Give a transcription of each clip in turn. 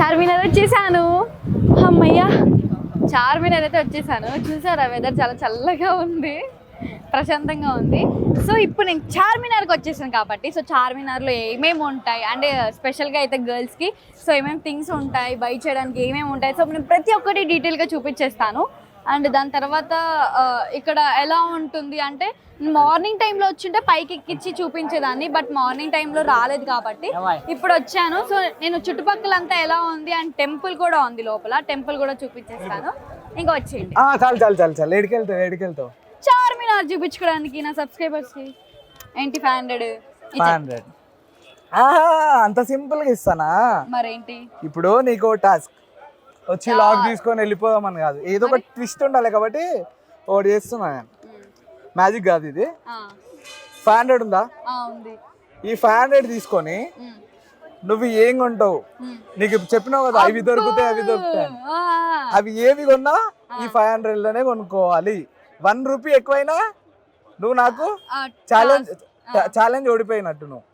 చార్మినార్ వచ్చేసాను. అమ్మయ్యా చార్మినార్ అయితే వచ్చేసాను. చూసారా వెదర్ చాలా చల్లగా ఉంది ప్రశాంతంగా ఉంది. సో ఇప్పుడు నేను చార్మినార్కి వచ్చేసాను కాబట్టి సో చార్మినార్లో ఏమేమి ఉంటాయి? అంటే స్పెషల్గా అయితే గర్ల్స్కి సో ఏమేమి థింగ్స్ ఉంటాయి? బై చేయడానికి ఏమేమి ఉంటాయి? సో నేను ప్రతి ఒక్కటి డీటెయిల్గా చూపించేస్తాను. అండ్ దాని తర్వాత ఇక్కడ ఎలా ఉంటుంది అంటే మార్నింగ్ టైంలో వచ్చింటే పైకి ఎక్కించి చూపించేదాన్ని బట్ మార్నింగ్ టైంలో రాలేదు కాబట్టి ఇప్పుడు వచ్చాను. సో నేను చుట్టుపక్కల అంతా ఎలా ఉంది అండ్ టెంపుల్ కూడా ఉంది లోపల టెంపుల్ కూడా చూపించేస్తాను. ఇంకా వచ్చేయండి. చాలు చాలు చాలు చాలు. చార్మినార్ చూపించుకోవడానికి నా సబ్స్క్రైబర్స్కి ఏంటి ఫైవ్ హండ్రెడ్? Five hundred. అంత సింపుల్గా ఇస్తానా? మరేంటి? ఇప్పుడు నీకు టాస్క్. వచ్చి లాక్ తీసుకొని వెళ్ళిపోదామని కాదు. ఏదో ఒక ట్విస్ట్ ఉండాలి కాబట్టి ఒకటి చేస్తున్నా నేను. మ్యాజిక్ కాదు ఇది. ఫైవ్ హండ్రెడ్ ఉందా? ఈ ఫైవ్ హండ్రెడ్ తీసుకొని ఉమ్, నువ్వు ఏం కొంటావు? ఉమ్. నీకు చెప్పినావు కదా అవి దొరుకుతాయి అవి దొరుకుతాయి అవి ఏవి కొన్నా ఈ ఫైవ్ హండ్రెడ్లోనే కొనుక్కోవాలి. వన్ రూపీ ఎక్కువైనా నువ్వు నాకు ఛాలెంజ్ ఛాలెంజ్ ఓడిపోయినట్టు నువ్వు.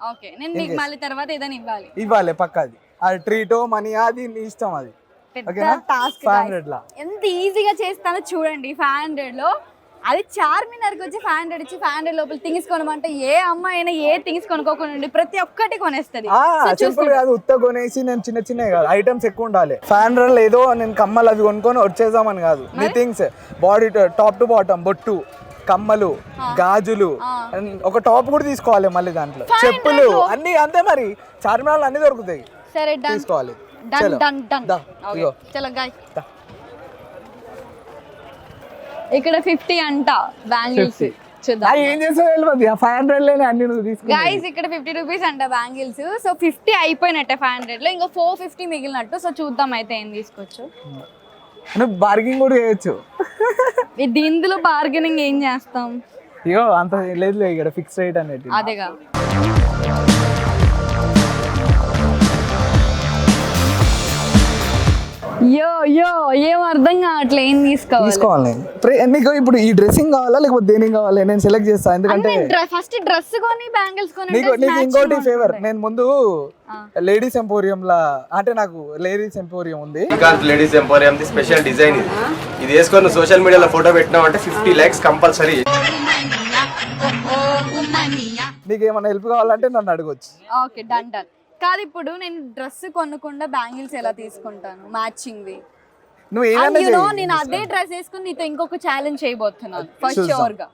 ఇవ్వాలి. పక్కది అది. ట్రీటో మనీ అది నీ ఇష్టం అది. పెద్ద టాస్క్ ఎంత ఈజీగా చేస్తానో చూడండి ఫైవ్ హండ్రెడ్లో. అది చార్మినార్కి వచ్చి ఫైవ్ హండ్రెడ్ ఇచ్చి ఫైవ్ హండ్రెడ్ లోపల థింగ్స్ కొనమంటే ఏ అమ్మాయి అయినా ఏ థింగ్స్ కొనుక్కోకుండా ప్రతి ఒక్కటి కొనేస్తుంది. కాదు ఉత్త కొనేసి నేను చిన్న చిన్నవి కాదు ఐటమ్స్ ఎక్కువ ఉండాలి. ఫైవ్ హండ్రెడ్ ఏదో నేను కమ్మలు అవి కొనుక్కొని వచ్చేసామని కాదు. నీ things body top to bottom బొట్టు కమ్మలు గాజులు ఒక టాప్ కూడా తీసుకోవాలి మళ్ళీ దాంట్లో. చెప్పులు అన్ని అంతే మరి. చార్మినార్ అన్ని దొరుకుతాయి. తీసుకోవాలి. డన్. డన్ డన్ ఇగో. చలో గాయ్. ఇక్కడ ఫిఫ్టీ అంట బ్యాంగిల్స్. ఏం తెలియదు. ఫైవ్ హండ్రెడ్ లేని అన్ని నువ్వు తీసుకున్నా గైస్ ఇక్కడ ఫిఫ్టీ రూపీస్ అంట బ్యాంగిల్స్. సో ఫిఫ్టీ అయిపోయినట్టే ఫైవ్ హండ్రెడ్లో. ఇంకా ఫోర్ ఫిఫ్టీ మిగిలినట్టు. సో చూద్దాం అయితే ఏం తీసుకోవచ్చు. నువ్వు బార్గింగ్ కూడా చేయొచ్చు. ఇది ఇందులో బార్గెనింగ్ ఏం చేస్తాం? ఇగో అంత లేదు ఇక్కడ ఫిక్స్ రేట్ అనేది. అదేగా. యో యో ఏం అర్థం కావట్లే ఏం తీసుకోవాలి తీసుకోవాలి నీకు ఇప్పుడు ఈ డ్రెస్సింగ్ కావాలా లేకపోతే దేనికి కావాలి నేను సెలెక్ట్ చేస్తా ఎందుకంటే ఫస్ట్ డ్రెస్ కొని బ్యాంగిల్స్ కొని నీకు నీకు ఇంకోటి ఫేవర్ నేను ముందు లేడీస్ ఎంపోరియం లా అంటే నాకు లేడీస్ ఎంపోరియం ఉంది Srikanth ladies emporium the special design ఇది ఇది వేసుకొని సోషల్ మీడియాలో ఫోటో పెట్టినావు అంటే ఫిఫ్టీ ల్యాక్స్ కంపల్సరీ నీకు ఏమైనా హెల్ప్ కావాలంటే నన్ను అడగొచ్చు ఓకే డన్ డన్ కాదు ఇప్పుడు నేను డ్రెస్ కొనకుండా బ్యాంగిల్స్ ఎలా తీసుకుంటాను? మ్యాచింగ్ వి నువ్వు ఏమైనా యు నో నేను అదే డ్రెస్ వేసుకుని నీతో ఇంకొక ఛాలెంజ్ చేయబోతున్నాను. ఫస్ట్ చూద్దాం. షూర్గా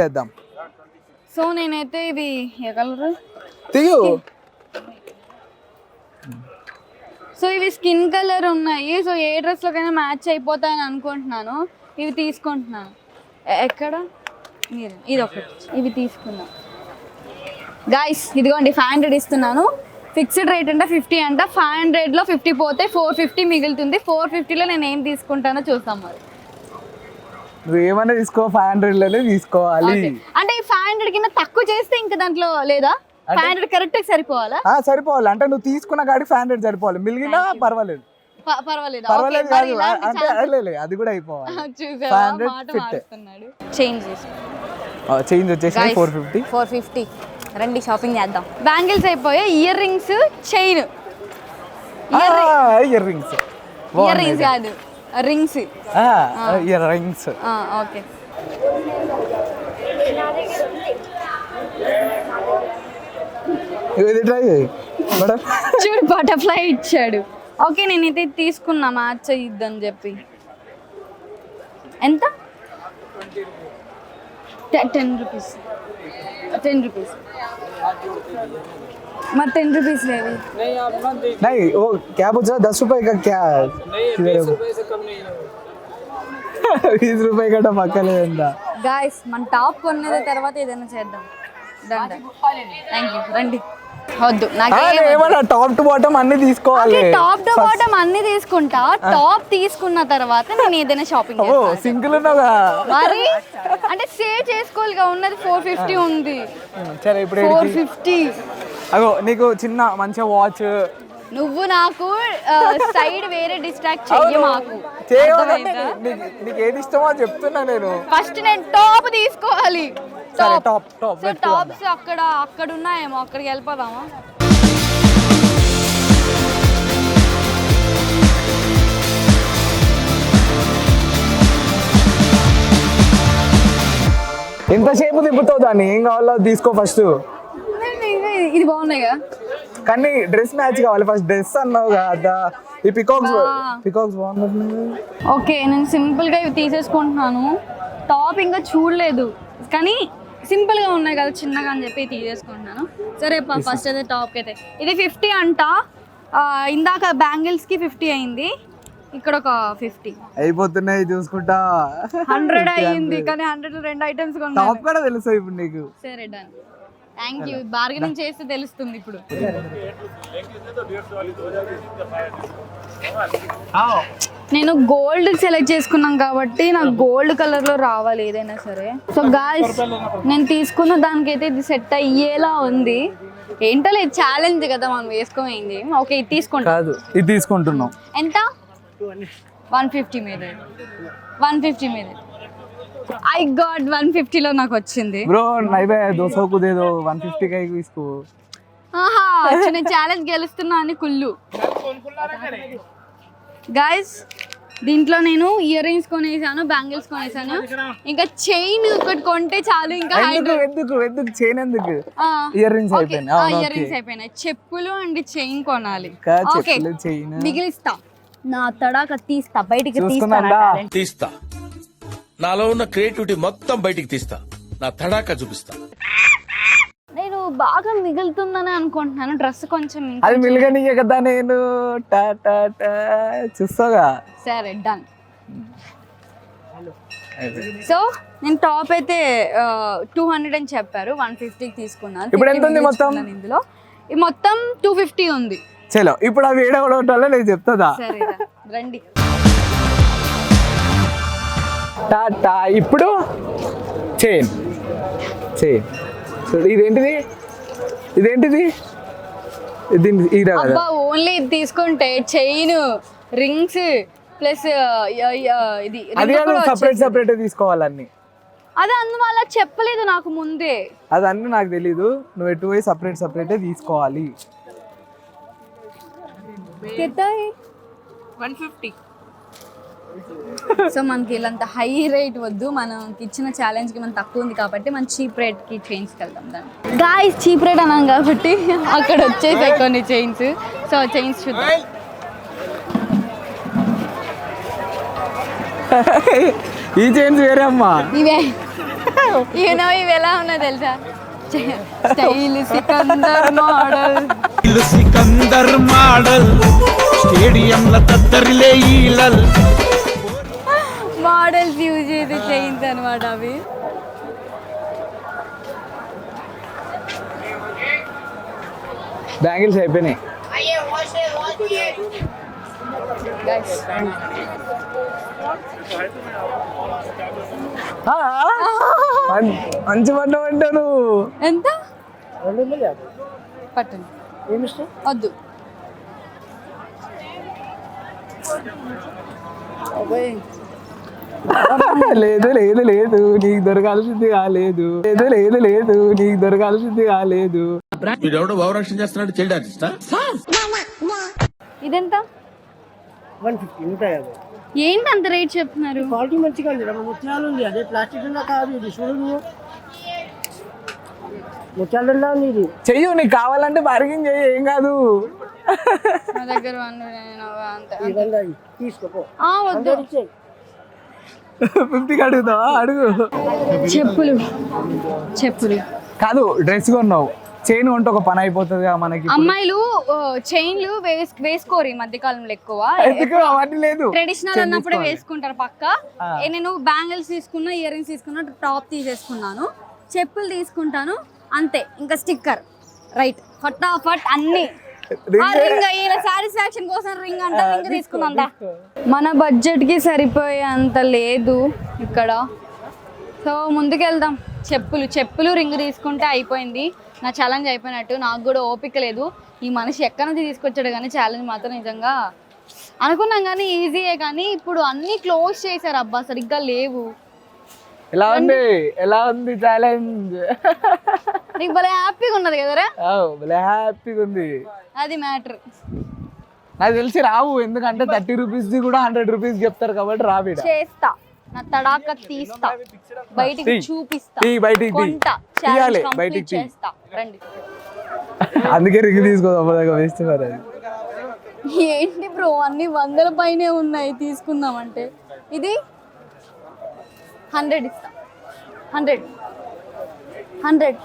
చేద్దాం. సో నేనైతే ఇవి ఏ కలర్ తీయు సో ఇవి స్కిన్ కలర్ ఉన్నాయి. సో ఏ డ్రెస్ లోకైనా మ్యాచ్ అయిపోతాయని అనుకుంటున్నాను. ఇవి తీసుకుంటున్నాను. ఎ- ఎక్కడ? మీరు ఇది ఒకటి ఇవి తీసుకున్నా గాయస్ ఇదిగోండి ఫైవ్ హండ్రెడ్ ఇస్తున్నాను. ఫిక్స్డ్ రేట్ అంటే ఫిఫ్టీ అంట. ఫైవ్ హండ్రెడ్లో ఫిఫ్టీ పోతే ఫోర్ ఫిఫ్టీ మిగులుతుంది. ఫోర్ ఫిఫ్టీలో నేను ఏం తీసుకుంటానో చూస్తాం మరి. నువ్వు ఏమైనా తీసుకో ఫైవ్ హండ్రెడ్లోనే తీసుకోవాలి. అంటే ఈ ఫైవ్ హండ్రెడ్ కింద తక్కువ చేస్తే ఇంకా దాంట్లో లేదా? ఫైవ్ హండ్రెడ్ కరెక్ట్గా సరిపోవాలా? సరిపోవాలి. అంటే నువ్వు తీసుకున్న కాడికి ఫైవ్ హండ్రెడ్ సరిపోవాలి. మిగిలినా పర్వాలేదు. పర్వాలేదా. పర్వాలేదు కాదు. అంటే అది కూడా అయిపోవాలి. చూసావా? 500 మాట fit. మారుస్తున్నాడు. చేంజ్ చేసుకో చేంజ్ వచ్చేసి ఫోర్ ఫిఫ్టీ. Four fifty. రండి షాపింగ్ చేద్దాం. బ్యాంగిల్స్ అయిపోయాయి ear rings chain ear rings ear rings కాదు రింగ్స్ ఇయర్ రింగ్స్ ఓకే. చూడు బటర్ఫ్లై ఇచ్చాడు. ఓకే నేనైతే ఇది తీసుకున్నా మ్యాచ్ ఇద్దని చెప్పి. ఎంత? టెన్ రూపీస్ టెన్ రూపీస్ మరి టెన్ రూపీస్ లేవి नहीं वो क्या पूछा दस रुपए का क्या बीस रुपए का टमाका लेंदा గాయస్ మన టాప్ కొన్నది తర్వాత ఏదైనా చేద్దాం థ్యాంక్ యూ రండి వద్దు. ఏమన్నా టాప్ టు బాటమ్ అన్ని తీసుకోవాలి. టాప్ టు బాటమ్ అన్ని తీసుకుంటా. టాప్ తీసుకున్న తర్వాత నేను ఏదైనా షాపింగ్ సింగిల్ ఉన్నావుగా మరి? అంటే సేవ్ చేసుకోవాలిగా ఉన్నది ఫోర్ ఫిఫ్టీ ఉంది. సరే ఇప్పుడు ఫోర్? ఫిఫ్టీ అగో నీకు చిన్న మంచిగా వాచ్ నువ్వు నాకు సైడ్ వేరే డిస్ట్రాక్ట్ చెయ్యి మాకు. నీకు ఏది ఇష్టమో చెప్తున్నా నేను. ఫస్ట్ నేను టాప్ తీసుకోవాలి. టాప్ టాప్ టాప్స్ అక్కడ అక్కడ ఉన్నాయేమో అక్కడికి వెళ్ళిపోదామా? ఎంతసేపు తిప్పుతావు దాన్ని ఏం కావాలో తీసుకో ఫస్ట్ ఇది బాగున్నాయి కదా? కానీ డ్రెస్ మ్యాచ్ కావాలి ఫస్ట్ డ్రెస్ అన్నావు కదా ఈ పికాక్స్ పికాక్స్ బాగుంటుంది ఓకే నేను సింపుల్గా ఇవి తీసేసుకుంటున్నాను. టాప్ ఇంకా చూడలేదు. కానీ సింపుల్గా ఉన్నాయి కదా చిన్నగా అని చెప్పి తీసేసుకుంటున్నాను. సరే ఫస్ట్ అయితే టాప్కి అయితే. ఇది ఫిఫ్టీ అంట. ఆ, ఇందాక బ్యాంగిల్స్కి ఫిఫ్టీ అయింది. ఇక్కడ ఒక ఫిఫ్టీ అయిపోతున్నాయి చూసుకుంటా. హండ్రెడ్ అయ్యింది కానీ హండ్రెడ్ రెండు ఐటమ్స్ టాప్ కూడా తెలుసు ఇప్పుడు నీకు? సరే డన్ థ్యాంక్ యూ బార్గెనింగ్ చేస్తే తెలుస్తుంది ఇప్పుడు. నేను గోల్డ్ సెలెక్ట్ చేసుకున్నాం కాబట్టి నాకు గోల్డ్ కలర్లో రావాలి ఏదైనా సరే. సో గాయస్ నేను తీసుకున్న దానికైతే ఇది సెట్ అయ్యేలా ఉంది. ఏంటో లేదు ఛాలెంజ్ కదా మనం వేసుకోమైంది. ఓకే ఇది తీసుకుంటాం. కాదు ఇది తీసుకుంటున్నాం. ఎంత? వన్ ఫిఫ్టీ మీద. వన్ ఫిఫ్టీ మీద. ఐ గాడ్ వన్ ఫిఫ్టీలో నాకు వచ్చింది. బ్రో నైబే దోసో కుదేదో వన్ ఫిఫ్టీ కై తీసుకో. ఆహా చిన్న ఛాలెంజ్ గెలుస్తున్నా అని కుళ్ళు. గాయస్ దీంట్లో నేను ఇయర్ రింగ్స్ కొనేసాను బ్యాంగిల్స్ కొనేసాను. ఇంకా చైన్ ఒకటి కొంటే చాలు ఇంకా ఎందుకు ఎందుకు ఇయర్ రింగ్స్ అయిపోయినాయి? ఇయర్. రింగ్స్ అయిపోయినాయి. చెప్పులు అండ్ చైన్ కొనాలి. ఓకే చెప్పులు చైన్ మిగిలిస్తా. నా తడాక తీస్తా బయటికి తీస్తా నాలో ఉన్న క్రియేటివిటీ మొత్తం బయటికి తీస్తా. నా తడాక చూపిస్తా. బాగా మిగులుతుందని అనుకుంటున్నాను. డ్రెస్ కొంచెం అది మిలగనియ కదా నేను. టా టా టా. చూస్తాగా సరే డన్ సో నేను టాప్ అయితే టూ హండ్రెడ్ అని చెప్పారు. వన్ ఫిఫ్టీకి తీసుకున్నాను ఇప్పుడు ఎంత 50 ఉంది మొత్తం? ఇందులో. ఈ మొత్తం టూ ఫిఫ్టీ ఉంది. చలో ఇప్పుడు అవి ఏడవడం నేను చెప్తుందా? సరే రండి. టా టా ఇప్పుడు? చైన్. చైన్. ఇదేంటిది? ఇదేంటిది? కదా? అబ్బా ఓన్లీ ఇది తీసుకుంటే చైన్ రింగ్స్ ప్లస్ ఇది అది ring కూడా సపరేట్ వచ్చేసింది. సపరేట్ తీసుకోవాలన్నీ అది అందువల్ల చెప్పలేదు నాకు ముందే. అదన్నీ నాకు తెలీదు. నువ్వు ఎటు పోయి సపరేట్ సపరేటే తీసుకోవాలి. One fifty. సో మనకి ఇలాంత హై రేట్ వద్దు మనకి ఇచ్చిన ఛాలెంజ్కి మనం తక్కువ ఉంది కాబట్టి మనం చీప్ రేట్కి చైన్స్ వెళ్దాం దాన్ని. గాయస్ చీప్ రేట్ అన్నాం కాబట్టి అక్కడ వచ్చేసాయి కొన్ని చైన్స్ సో చైన్స్ చూద్దాం. ఈ చైన్స్ వేరే అమ్మా ఇవే యూనో ఇవి ఎలా ఉన్నా తెలుసా? Style Sikandar model. Sikandar model. స్టేడియంల తద్దరిలే ఈలల్. మోడల్స్ యూజ్ చేసే చైన్స్ అనమాట అవి. బ్యాంగిల్స్ అయిపోయినాయి. మంచి పంట అంటాను ఎంత? పట్టండి. వద్దు. అబ్బాయి. లేదు లేదు లేదు నీకు దొరకాల్సింది కాలేదు. లేదు లేదు లేదు నీకు దొరకాల్సింది కాలేదు. వీడెవడో భావరక్షణ చేస్తున్నాడు చైల్డ్ ఆర్టిస్టా? ఇదెంత? వన్ ఫిఫ్టీ నూట యాభై. ఏంటి అంత రేట్ చెప్తున్నారు? క్వాలిటీ మంచిగా ఉంది ముత్యాలు ఉంది అదే ప్లాస్టిక్ కాదు ఇది చూడు నువ్వు. ముత్యాలు ఉంది ఇది. చెయ్యు నీకు కావాలంటే బార్గింగ్ చెయ్యి ఏం కాదు. నా దగ్గర వన్. తీసుకోపో వద్దు. ఫిఫ్టీకి అడుగుతావా? అడుగు. చెప్పులు. చెప్పులు. కాదు డ్రెస్ కొన్నావు చైన్ కొంటే ఒక పని అయిపోతుంది మనకి అమ్మాయిలు చైన్లు వేస్ వేసుకోరు ఈ మధ్య కాలంలో ఎక్కువ అవన్నీ లేదు. ట్రెడిషనల్ అన్నప్పుడే. వేసుకుంటారు పక్క. నేను బ్యాంగిల్స్ తీసుకున్నా ఇయర్ రింగ్స్ తీసుకున్నా టాప్ తీసేసుకున్నాను. చెప్పులు తీసుకుంటాను అంతే. ఇంకా స్టిక్కర్. రైట్. ఫటాఫట్ అన్ని. రింగ్. సాటిస్ఫాక్షన్ కోసం రింగ్ అంటే రింగ్ తీసుకున్నా మన బడ్జెట్కి సరిపోయే అంత లేదు ఇక్కడ. సో ముందుకెళ్దాం. చెప్పులు చెప్పులు రింగ్ తీసుకుంటే అయిపోయింది. నా ఛాలెంజ్ అయిపోయినట్టు. నాకు కూడా ఓపిక లేదు. ఈ మనిషి ఎక్కడి నుంచి తీసుకొచ్చాడు కానీ ఛాలెంజ్ మాత్రం నిజంగా అనుకున్నాం కానీ ఈజీయే కానీ ఇప్పుడు అన్నీ క్లోజ్ చేశారు. అబ్బా సరిగ్గా లేవు. ఎలా ఉంది? ఎలా ఉంది ఛాలెంజ్ నీకు భలే హ్యాపీగా ఉన్నది కదరా భలే హ్యాపీగా ఉంది. అది మ్యాటర్. నాకు తెలిసి రావు ఎందుకంటే థర్టీ రూపీస్ది కూడా హండ్రెడ్ రూపీస్ చెప్తారు కాబట్టి రావిడ చేస్తా. నా తడాక తీస్తా. బయటికి. చూపిస్తా. తీ, బయటికి తీ. కొంట. తీయాలి, బయటికి. చేస్తా. రండి. అందుకే రింగ్ తీసుకోదాం వేస్తున్నారు అది ఏంటి బ్రో అన్ని వందల పైనే ఉన్నాయి తీసుకుందామంటే. ఇది? హండ్రెడ్ ఇస్తా హండ్రెడ్ హండ్రెడ్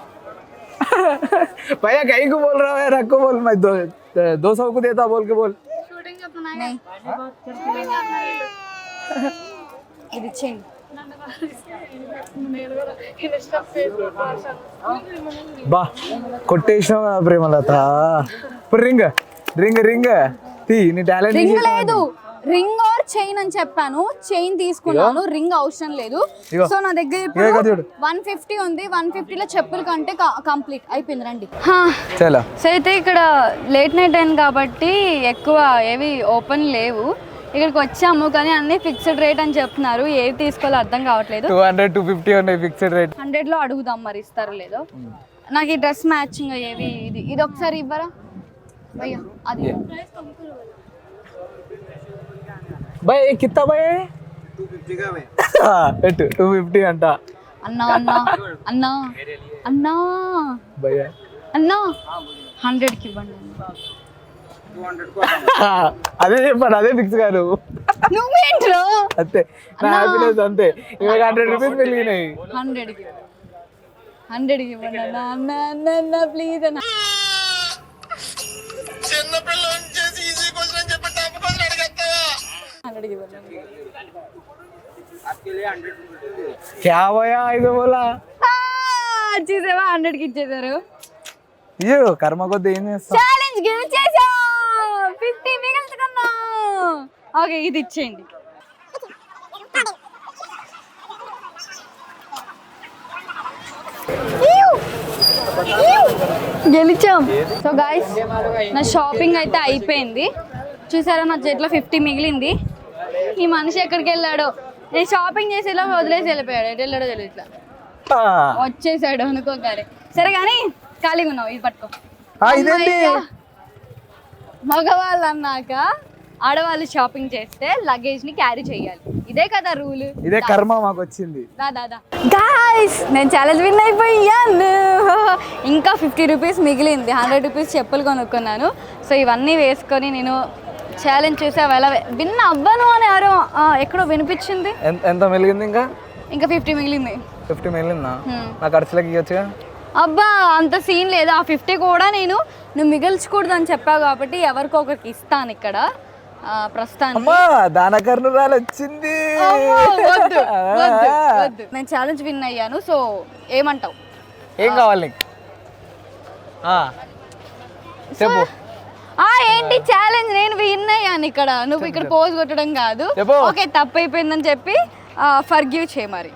भैया कहीं को बोल रहा है रखो बोल मैं दो दो सौ को देता बोल के बोल ఇది ఇచ్చేయండి బా కొట్టేసిన ప్రేమలత ఇప్పుడు రింగ్ రింగ్ రింగ్ తీ నీ టాలెంట్ రింగ్ లేదు రింగ్ ఆర్ చైన్ అని చెప్పాను. చైన్ తీసుకున్నాను. రింగ్ అవసరం లేదు. సో నా దగ్గర ఇప్పుడు. వన్ ఫిఫ్టీ ఉంది. వన్ ఫిఫ్టీలో చెప్పుల కంటే కంప్లీట్ అయిపోయింది. రండి. చలో. సో అయితే ఇక్కడ లేట్ నైట్ అయింది కాబట్టి ఎక్కువ ఏవి ఓపెన్ లేవు. ఇక్కడికి వచ్చాము కానీ అన్ని ఫిక్స్డ్ రేట్ అని చెప్తున్నారు. ఏవి తీసుకోవాలో అర్థం కావట్లేదు. టూ హండ్రెడ్ టూ ఫిఫ్టీ ఉన్నాయి ఫిక్స్డ్ రేట్ హండ్రెడ్లో అడుగుదాం మరి ఇస్తారో లేదో. నాకు ఈ డ్రెస్ మ్యాచింగ్ ఏవి ఇది ఇది ఒకసారి ఇవ్వరా? భయ్యా అది. భయ్ కిత్తా భయ్ పెట్టు టూ ఫిఫ్టీ అంట. అన్నా అన్నా అన్నా అన్నా. భయ్య అన్నా హండ్రెడ్కి ఇవ్వండి అదే చెప్పాను అదే ఫిక్స్ గారు నువ్వేంట్రో? అంతే. నా హ్యాపీనెస్ అంతే. ఇవాళ హండ్రెడ్ రూపీస్ మిగిలినాయి. హండ్రెడ్కి హండ్రెడ్కి ఇవ్వండి అన్న అన్న అన్న అన్న ప్లీజ్ అన్న. హండ్రెడ్కి భయ్యా ఐదు బోలా చూసావా హండ్రెడ్కి ఇచ్చేసారు. అయ్యో కర్మ కొద్ది ఏం చేస్తాం ఛాలెంజ్ గెలిచేసా ఫిఫ్టీ మిగులుతున్నా ఓకే ఇది ఇచ్చేయండి. గెలిచాం. సో గాయస్ నా షాపింగ్ అయితే అయిపోయింది. చూసారా నా చేతిలో ఫిఫ్టీ మిగిలింది. ఈ మనిషి ఎక్కడికి వెళ్ళాడో? నేను షాపింగ్ చేసేలా వదిలేసి వెళ్ళిపోయాడు. ఎటు వెళ్ళాడో తెలియదు ఇట్లా. వచ్చేసాడు అనుకోగానే. సరే కానీ ఖాళీగా ఉన్నావు ఇది పట్టుకో. మగవాళ్ళు అన్నాక ఆడవాళ్ళు షాపింగ్ చేస్తే లగేజ్ని క్యారీ చేయాలి. ఇదే కదా రూల్ ఇదే కర్మ మాకు వచ్చింది. గాయస్ నేను ఛాలెంజ్ విన్ అయిపోయాను. ఇంకా ఫిఫ్టీ రూపీస్ మిగిలింది. హండ్రెడ్ రూపీస్ చెప్పులు కొనుక్కున్నాను. సో ఇవన్నీ వేసుకొని నేను ఛాలెంజ్ చూసా వెళ్ళ విన్ అవ్వను అని ఎవరో ఆ, ఎక్కడో వినిపించింది. ఎంత ఎంత మిగిలింది ఇంకా? ఇంకా ఫిఫ్టీ మిగిలింది. ఫిఫ్టీ మిగిలిందా. నా ఖర్చులకి ఇవ్వచ్చుగా? అబ్బా అంత సీన్ లేదు. ఆ ఫిఫ్టీ కూడా నేను నువ్వు మిగల్చకూడదు అని చెప్పావు కాబట్టి ఎవరికో ఒకరికి ఇస్తాను ఇక్కడ. ఆ, ప్రస్తుతానికి. అమ్మా దానకర్ణురాలు వచ్చింది. అమ్మో, వద్దు, వద్దు, వద్దు. నేను ఛాలెంజ్ విన్ అయ్యాను సో ఏమంటావు? ఏం కావాలి నీకు? ఆ, చెప్పు. ఆ ఏంటి ఛాలెంజ్ నేను విన్ అయ్యాను ఇక్కడ. నువ్వు ఇక్కడ పోజ్ కొట్టడం కాదు. ఓకే తప్పు అయిపోయిందని చెప్పి ఫర్గివ్ చేయి మరి.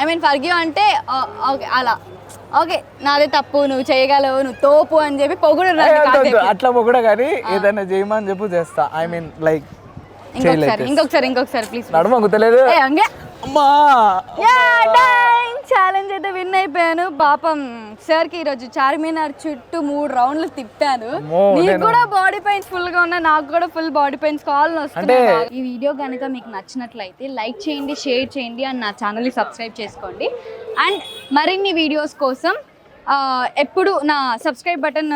ఐ మీన్ ఫర్గివ్ అంటే ఆ, ఓకే అలా. ఓకే నాదే తప్పు నువ్వు చేయగలవు నువ్వు తోపు అని చెప్పి పొగుడు. అట్లా కూడా కానీ ఏదైనా చేయమని చెప్పు చేస్తా. ఐ మీన్ లైక్ ఇంకొకసారి ఇంకొకసారి ఇంకొకసారి ప్లీజ్ నడుమ గుర్తలేదు అమ్మా! ఛాలెంజ్ అయితే విన్ అయిపోయాను. పాపం సార్కి ఈరోజు చార్మినార్ చుట్టూ మూడు రౌండ్లు తిప్పాను. నీకు కూడా బాడీ పెయిన్స్ ఫుల్గా ఉన్నాయి నాకు కూడా ఫుల్ బాడీ పెయిన్స్ కావాలని వస్తున్నాయి బాగా. ఈ వీడియో కనుక మీకు నచ్చినట్లయితే లైక్ చేయండి షేర్ చేయండి అండ్ నా ఛానల్ని సబ్స్క్రైబ్ చేసుకోండి. అండ్ మరిన్ని వీడియోస్ కోసం ఎప్పుడు నా సబ్స్క్రైబ్ బటన్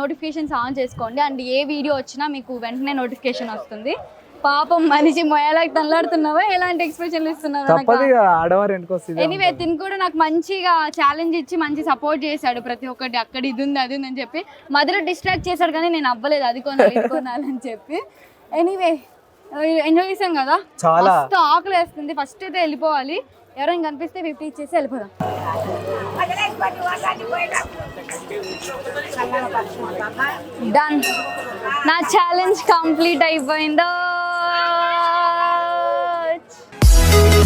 నోటిఫికేషన్స్ ఆన్ చేసుకోండి. అండ్ ఏ వీడియో వచ్చినా మీకు వెంటనే నోటిఫికేషన్ వస్తుంది. పాపం మనిషి మొయ్యలాగా తల్లాడుతున్నావా ఎలాంటి ఎక్స్ప్రెషన్లు ఇస్తున్నావా ఆడవారు ఎనీవే తిని కూడా నాకు మంచిగా ఛాలెంజ్ ఇచ్చి మంచి సపోర్ట్ చేశాడు ప్రతి ఒక్కటి. అక్కడ ఇది ఉంది అది ఉంది అని చెప్పి. మధ్యలో డిస్ట్రాక్ట్ చేశాడు కానీ నేను అవ్వలేదు అది కొనాలి ఇది కొనాలని చెప్పి. ఎనీవే ఎంజాయ్ చేసాం కదా? చాలా. ఫస్ట్ ఆకలి వేస్తుంది. ఫస్ట్ అయితే వెళ్ళిపోవాలి. ఎవరైనా కనిపిస్తే ఫిఫ్టీ ఇచ్చేసి వెళ్ళిపోదాం. డన్ నా ఛాలెంజ్ కంప్లీట్ అయిపోయిందో?